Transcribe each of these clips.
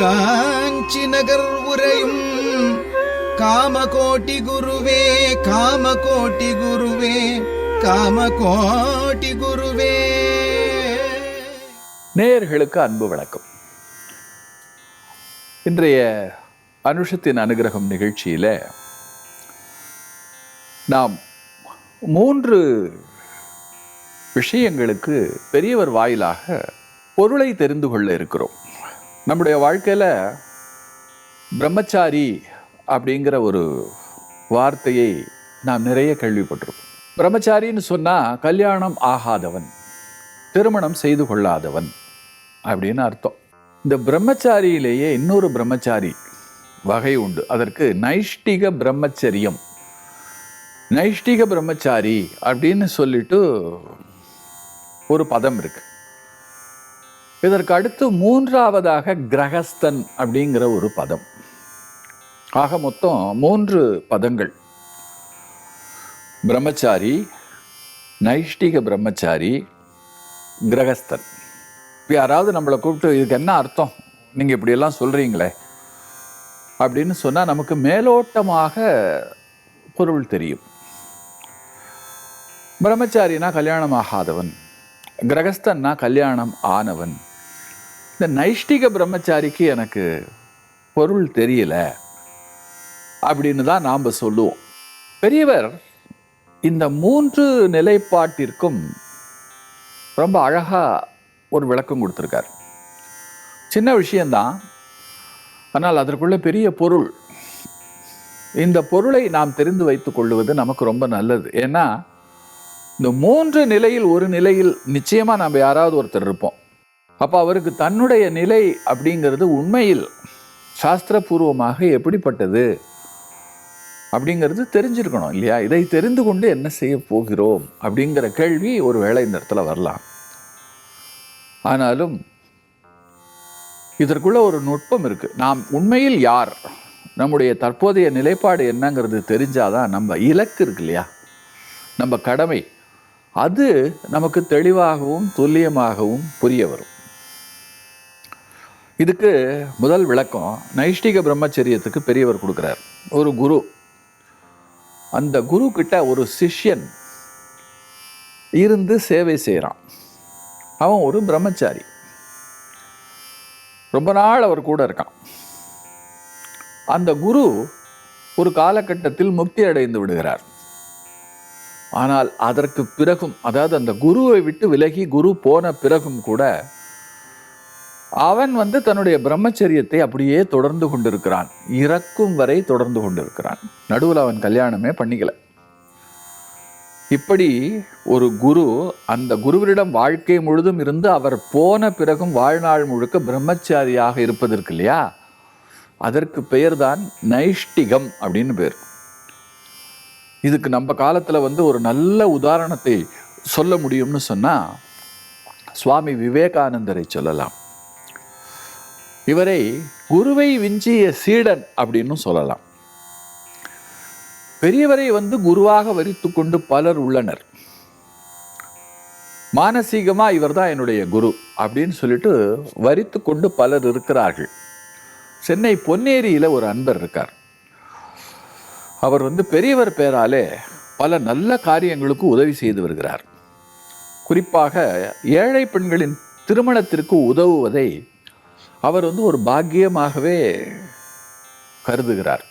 காஞ்சி நகர் உரையும் காமகோட்டி குருவே காமகோட்டி குருவே காமகோட்டி குருவே. நேயர்களுக்கு அன்பு வணக்கம். இன்றைய அனுஷத்தின் அனுகிரகம் நிகழ்ச்சியில் நாம் மூன்று விஷயங்களுக்கு பெரியவர் வாயிலாக பொருளை தெரிந்து கொள்ள இருக்கிறோம். நம்முடைய வாழ்க்கையில் பிரம்மச்சாரி அப்படிங்கிற ஒரு வார்த்தையை நாம் நிறைய கேள்விப்பட்டிருக்கோம். பிரம்மச்சாரின்னு சொன்னால் கல்யாணம் ஆகாதவன் திருமணம் செய்து கொள்ளாதவன் அப்படின்னு அர்த்தம். இந்த பிரம்மச்சாரியிலேயே இன்னொரு பிரம்மச்சாரி வகை உண்டு. அதற்கு நைஷ்டிக பிரம்மச்சரியம். நைஷ்டிக பிரம்மச்சாரி அப்படின்னு சொல்லிட்டு ஒரு பதம் இருக்குது இதற்கு அடுத்து மூன்றாவதாக கிரகஸ்தன் அப்படிங்கிற ஒரு பதம். ஆக மொத்தம் மூன்று பதங்கள். பிரம்மச்சாரி நைஷ்டிக பிரம்மச்சாரி கிரகஸ்தன். இப்போ யாராவது நம்மளை கூப்பிட்டு இதுக்கு என்ன அர்த்தம்? நீங்கள் இப்படியெல்லாம் சொல்கிறீங்களே அப்படின்னு சொன்னால் நமக்கு மேலோட்டமாக பொருள் தெரியும். பிரம்மச்சாரினா கல்யாணம் ஆகாதவன் கிரகஸ்தன்னா கல்யாணம் ஆனவன். இந்த நைஷ்டிக பிரம்மச்சாரிக்கு எனக்கு பொருள் தெரியல அப்படின்னு தான் நாம் சொல்லுவோம். பெரியவர் இந்த மூன்று நிலைப்பாட்டிற்கும் ரொம்ப அழகாக ஒரு விளக்கம் கொடுத்துருக்கார். சின்ன விஷயந்தான் ஆனால் அதற்குள்ள பெரிய பொருள். இந்த பொருளை நாம் தெரிந்து வைத்து கொள்வது நமக்கு ரொம்ப நல்லது. ஏன்னா இந்த மூன்று நிலையில் ஒரு நிலையில் நிச்சயமாக நம்ம யாராவது ஒருத்தர் இருப்போம். அப்போ அவருக்கு தன்னுடைய நிலை அப்படிங்கிறது உண்மையில் சாஸ்திரபூர்வமாக எப்படிப்பட்டது அப்படிங்கிறது தெரிஞ்சிருக்கணும் இல்லையா? இதை தெரிந்து கொண்டு என்ன செய்ய போகிறோம் அப்படிங்கிற கேள்வி ஒரு வேளை இந்த இடத்துல வரலாம். ஆனாலும் இதற்குள்ள ஒரு நுட்பம் இருக்குது நாம் உண்மையில் யார்? நம்முடைய தற்போதைய நிலைப்பாடு என்னங்கிறது தெரிஞ்சாதான் நம்ம இலக்கு இருக்கு இல்லையா? நம்ம கடமை. அது நமக்கு தெளிவாகவும் துல்லியமாகவும் புரிய வரும். இதுக்கு முதல் விளக்கம் நைஷ்டிக பிரம்மச்சரியத்துக்கு பெரியவர் கொடுக்குறார். ஒரு குரு. அந்த குரு கிட்ட ஒரு சிஷ்யன் இருந்து சேவை செய்கிறான் அவன் ஒரு பிரம்மச்சாரி. ரொம்ப நாள் அவர் கூட இருக்கான். அந்த குரு ஒரு காலகட்டத்தில் முக்தி அடைந்து விடுகிறார். ஆனால் அதற்கு பிறகும் அதாவது அந்த குருவை விட்டு விலகி குரு போன பிறகும் கூட அவன் வந்து தன்னுடைய பிரம்மச்சரியத்தை அப்படியே தொடர்ந்து கொண்டிருக்கிறான். இறக்கும் வரை தொடர்ந்து கொண்டிருக்கிறான். நடுவில் அவன் கல்யாணமே பண்ணிக்கல. இப்படி ஒரு குரு அந்த குருவிடம் வாழ்க்கை முழுதும் இருந்து அவர் போன பிறகும் வாழ்நாள் முழுக்க பிரம்மச்சாரியாக இருப்பதற்கு இல்லையா? அதற்கு பெயர்தான் நைஷ்டிகம் அப்படின்னு பேர். இதுக்கு நம்ம காலத்தில் வந்து ஒரு நல்ல உதாரணத்தை சொல்ல முடியும்னு சொன்னால் சுவாமி விவேகானந்தரை சொல்லலாம். இவரை குருவை விஞ்சிய சீடன் அப்படின்னு சொல்லலாம். பெரியவரை வந்து குருவாக வரித்து கொண்டு பலர் உள்ளனர். மானசீகமா இவர் தான் என்னுடைய குரு அப்படின்னு சொல்லிட்டு வரித்து கொண்டு பலர் இருக்கிறார்கள். சென்னை பொன்னேரியில் ஒரு அன்பர் இருக்கார். அவர் வந்து பெரியவர் பேராலே பல நல்ல காரியங்களுக்கு உதவி செய்து வருகிறார். குறிப்பாக ஏழை பெண்களின் திருமணத்திற்கு உதவுவதை அவர் வந்து ஒரு பாக்கியமாகவே கருதுகிறார்.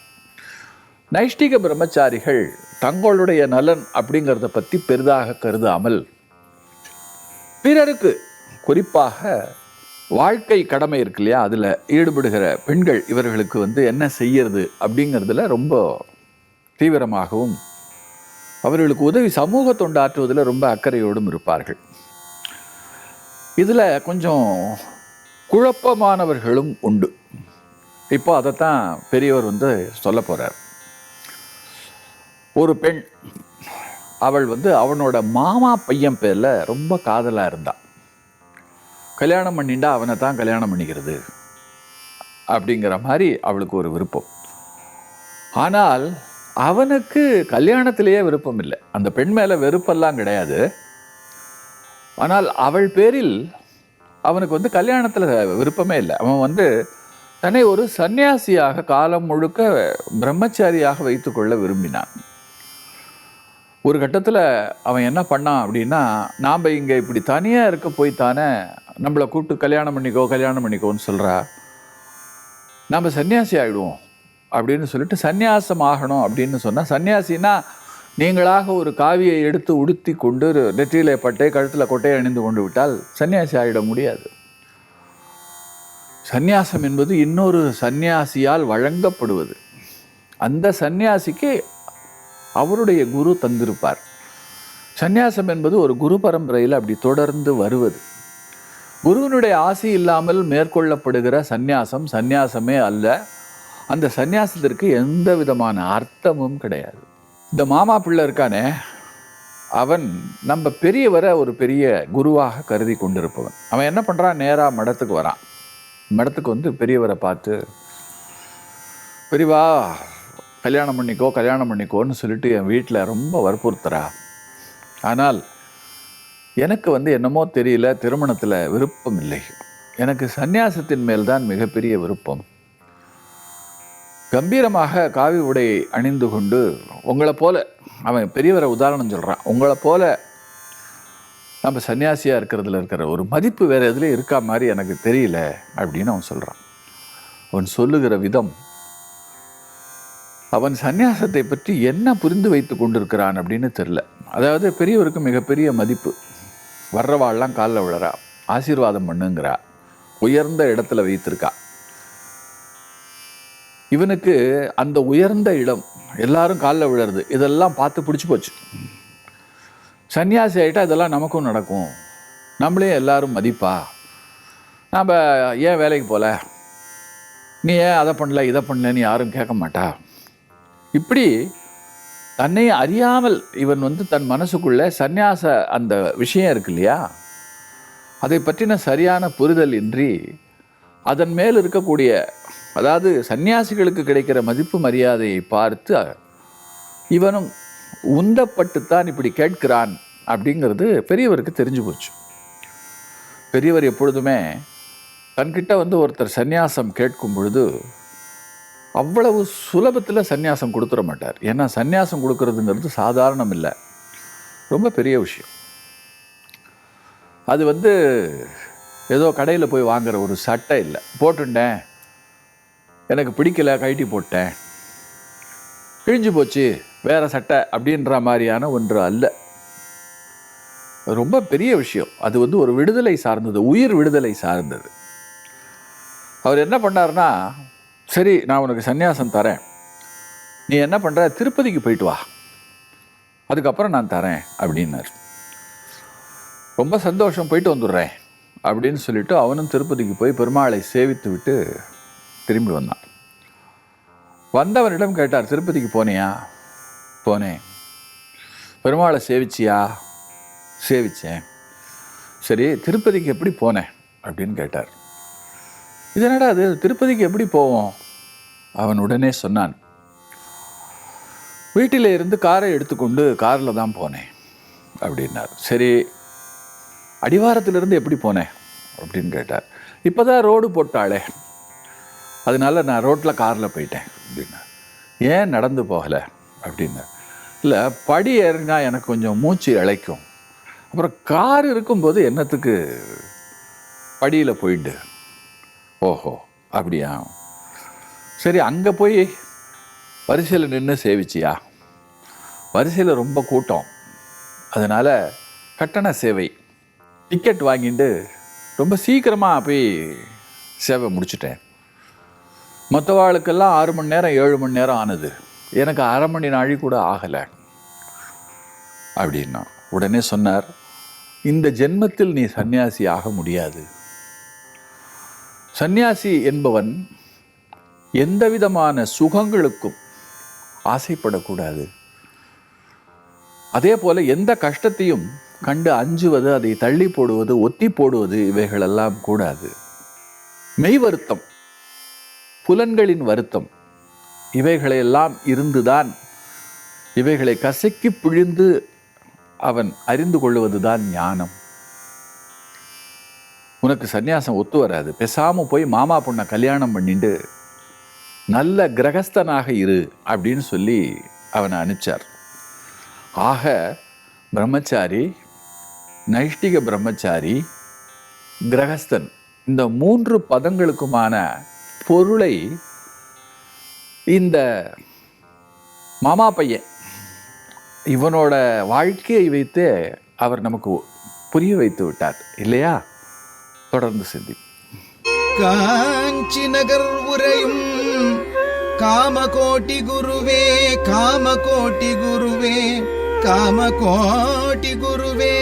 நைஷ்டிக பிரம்மச்சாரிகள் தங்களுடைய நலன் அப்படிங்கிறத பற்றி பெரிதாக கருதாமல் பிறருக்கு குறிப்பாக வாழ்க்கை கடமை இருக்கு இல்லையா அதில் ஈடுபடுகிற பெண்கள் இவர்களுக்கு வந்து என்ன செய்யறது அப்படிங்கிறதுல ரொம்ப தீவிரமாகவும் அவர்களுக்கு உதவி சமூக தொண்டாற்றுவதில் ரொம்ப அக்கறையோடும் இருப்பார்கள். இதில் கொஞ்சம் குழப்பமானவர்களும் உண்டு. இப்போ அதைத்தான் பெரியவர் வந்து சொல்ல போகிறார் ஒரு பெண் அவள் வந்து அவனோட மாமா பையன் பேரில் ரொம்ப காதலாக இருந்தாள் கல்யாணம் பண்ணிண்டா அவனை தான் கல்யாணம் பண்ணிக்கிறது அப்படிங்கிற மாதிரி அவளுக்கு ஒரு விருப்பம். ஆனால் அவனுக்கு கல்யாணத்திலேயே விருப்பம் இல்லை. அந்த பெண் மேலே வெறுப்பெல்லாம் கிடையாது. ஆனால் அவள் பேரில் அவனுக்கு வந்து கல்யாணத்தில் விருப்பமே இல்லை. அவன் வந்து தன்னை ஒரு சன்னியாசியாக காலம் முழுக்க பிரம்மச்சாரியாக வைத்துக்கொள்ள விரும்பினான். ஒரு கட்டத்தில் அவன் என்ன பண்ணான் அப்படின்னா நாம் இங்கே இப்படி தனியாக இருக்க போய் தானே நம்மளை கூப்பிட்டு கல்யாணம் பண்ணிக்கோ கல்யாணம் பண்ணிக்கோன்னு சொல்கிறா நாம் சன்னியாசி ஆகிடுவோம் அப்படின்னு சொல்லிட்டு சந்நியாசம் ஆகணும் அப்படின்னு சொன்னால் சன்னியாசின்னா நீங்களாக ஒரு காவியை எடுத்து உடுத்தி கொண்டு நெற்றியிலே பட்டை கழுத்தில் கொட்டையை அணிந்து கொண்டு விட்டால் சன்னியாசி ஆகிட முடியாது. சந்நியாசம் என்பது இன்னொரு சந்நியாசியால் வழங்கப்படுவது. அந்த சந்நியாசிக்கு அவருடைய குரு தந்திருப்பார். சந்நியாசம் என்பது ஒரு குரு பரம்பரையில் அப்படி தொடர்ந்து வருவது. குருவினுடைய ஆசை இல்லாமல் மேற்கொள்ளப்படுகிற சந்நியாசம் சந்நியாசமே அல்ல. அந்த சந்நியாசத்திற்கு எந்த விதமான அர்த்தமும் கிடையாது. இந்த மாமா பிள்ளை இருக்கானே அவன் நம்ம பெரியவரை ஒரு பெரிய குருவாக கருதி கொண்டிருப்பவன். அவன் என்ன பண்ணுறான் நேராக மடத்துக்கு வரான். மடத்துக்கு வந்து பெரியவரை பார்த்து பெரியவா கல்யாணம் பண்ணிக்கோ கல்யாணம் பண்ணிக்கோன்னு சொல்லிட்டு என் வீட்டில் ரொம்ப வற்புறுத்துறா. ஆனால் எனக்கு வந்து என்னமோ தெரியல திருமணத்தில் விருப்பம் இல்லை. எனக்கு சந்நியாசத்தின் மேல்தான் மிகப்பெரிய விருப்பம். கம்பீரமாக காவி உடை அணிந்து கொண்டு உங்களை போல அவன் பெரியவரை உதாரணம் சொல்கிறான் உங்களை போல நம்ம சன்னியாசியாக இருக்கிறதுல இருக்கிற ஒரு மதிப்பு வேறு எதுலேயும் இருக்கா மாதிரி எனக்கு தெரியல அப்படின்னு அவன் சொல்கிறான் அவன் சொல்லுகிற விதம் அவன் சந்நியாசத்தை பற்றி என்ன புரிந்து வைத்து கொண்டிருக்கிறான் அப்படின்னு தெரில அதாவது பெரியவருக்கு மிகப்பெரிய மதிப்பு வர்றவாள்லாம் காலில் விழறா ஆசீர்வாதம் பண்ணுங்கிறா உயர்ந்த இடத்துல வைத்திருக்கா. இவனுக்கு அந்த உயர்ந்த இடம் எல்லாரும் காலில் விழுறது இதெல்லாம் பார்த்து பிடிச்சி போச்சு. சன்னியாசி ஆகிட்டா இதெல்லாம் நமக்கும் நடக்கும். நம்மளே எல்லாரும் மதிப்பா? நாம் ஏன் வேலைக்கு போகல நீ ஏன் அதை பண்ணல இதை பண்ணலன்னு யாரும் கேட்க மாட்டா? இப்படி தன்னை அறியாமல் இவன் வந்து தன் மனசுக்குள்ளே சந்நியாச அந்த விஷயம் இருக்கு இல்லையா? அதை பற்றின சரியான புரிதல் இன்றி அதன் மேல் இருக்கக்கூடிய அதாவது சந்நியாசிகளுக்கு கிடைக்கிற மதிப்பு மரியாதையை பார்த்து இவனும் உந்தப்பட்டுத்தான் இப்படி கேட்கிறான் அப்படிங்கிறது பெரியவருக்கு தெரிஞ்சு போச்சு. பெரியவர் எப்பொழுதுமே தன்கிட்ட வந்து ஒருத்தர் சந்நியாசம் கேட்கும் பொழுது அவ்வளவு சுலபத்தில் சந்நியாசம் கொடுத்துட மாட்டார். ஏன்னா சந்நியாசம் கொடுக்கறதுங்கிறது சாதாரணம் இல்லை. ரொம்ப பெரிய விஷயம். அது வந்து ஏதோ கடையில் போய் வாங்குற ஒரு சட்டை இல்லை. போட்டுட்டேன். எனக்கு பிடிக்கல கழட்டி போட்டேன். கிழிஞ்சு போச்சு வேற சட்டை அப்படின்ற மாதிரியான ஒன்று அல்ல. ரொம்ப பெரிய விஷயம். அது வந்து ஒரு விடுதலை சார்ந்தது உயிர் விடுதலை சார்ந்தது. அவர் என்ன பண்ணார்னா சரி நான் உனக்கு சந்நியாசம் தரேன். நீ என்ன பண்ணுற திருப்பதிக்கு போயிட்டு வா. அதுக்கப்புறம் நான் தரேன் அப்படின்னார். ரொம்ப சந்தோஷம் போயிட்டு வந்துடுறேன் அப்படின்னு சொல்லிட்டு அவனும் திருப்பதிக்கு போய் பெருமாளை சேவித்து விட்டு திரும்பி வந்தான். வந்தவனிடம் கேட்டார் திருப்பதிக்கு போனியா? போனேன். பெருமாளை சேவிச்சியா? சேவிச்சேன். சரி திருப்பதிக்கு எப்படி போனேன்? அப்படின்னு கேட்டார். இது அது திருப்பதிக்கு எப்படி போவோம்? அவன் உடனே சொன்னான். வீட்டில் இருந்து காரை எடுத்துக்கொண்டு காரில் தான் போனேன் அப்படின்னார். சரி அடிவாரத்திலிருந்து எப்படி போனேன்? அப்படின்னு கேட்டார். இப்போ தான் ரோடு போட்டாளே அதனால நான் ரோட்டில் காரில் போயிட்டேன் அப்படின்னா ஏன் நடந்து போகலை? அப்படின்னு இல்லை படி ஏறினா எனக்கு கொஞ்சம் மூச்சு இழைக்கும். அப்புறம் கார் இருக்கும்போது என்னத்துக்கு படியில் போயிட்டு ஓஹோ அப்படியா? சரி அங்கே போய் வரிசையில் நின்று சேவிச்சியா? வரிசையில் ரொம்ப கூட்டம். அதனால் கட்டண சேவை டிக்கெட் வாங்கிட்டு ரொம்ப சீக்கிரமாக போய் சேவை முடிச்சிட்டேன். மற்றவாளுக்கெல்லாம் ஆறு மணி நேரம் ஏழு மணி நேரம் ஆனது. எனக்கு அரை மணி நாழி கூட ஆகலை. அப்படின்னா உடனே சொன்னார் இந்த ஜென்மத்தில் நீ சந்நியாசி ஆக முடியாது. சந்நியாசி என்பவன் எந்த விதமான சுகங்களுக்கும் ஆசைப்படக்கூடாது. அதே போல எந்த கஷ்டத்தையும் கண்டு அஞ்சுவது அதை தள்ளி போடுவது ஒத்தி போடுவது இவைகளெல்லாம் கூடாது. மெய் வருத்தம் புலன்களின் வருத்தம். இவைகளையெல்லாம் இருந்துதான் இவைகளை கசக்கி பிழிந்து அவன் அறிந்து கொள்வதுதான் ஞானம். உனக்கு சந்நியாசம் ஒத்து வராது. பேசாம போய் மாமா பொண்ணை கல்யாணம் பண்ணிட்டு நல்ல கிரகஸ்தனாக இரு அப்படின்னு சொல்லி அவனை அனுப்பிச்சார். ஆக பிரம்மச்சாரி நைஷ்டிக பிரம்மச்சாரி கிரகஸ்தன் இந்த மூன்று பதங்களுக்குமான பொருளை இந்த மாமா பையன் இவனோட வாழ்க்கையை வைத்து அவர் நமக்கு புரிய வைத்து விட்டார் இல்லையா? தொடர்ந்து சிந்தி காஞ்சி நகர் உரையும் காமகோட்டி குருவே காமகோட்டி குருவே காமகோட்டி குருவே.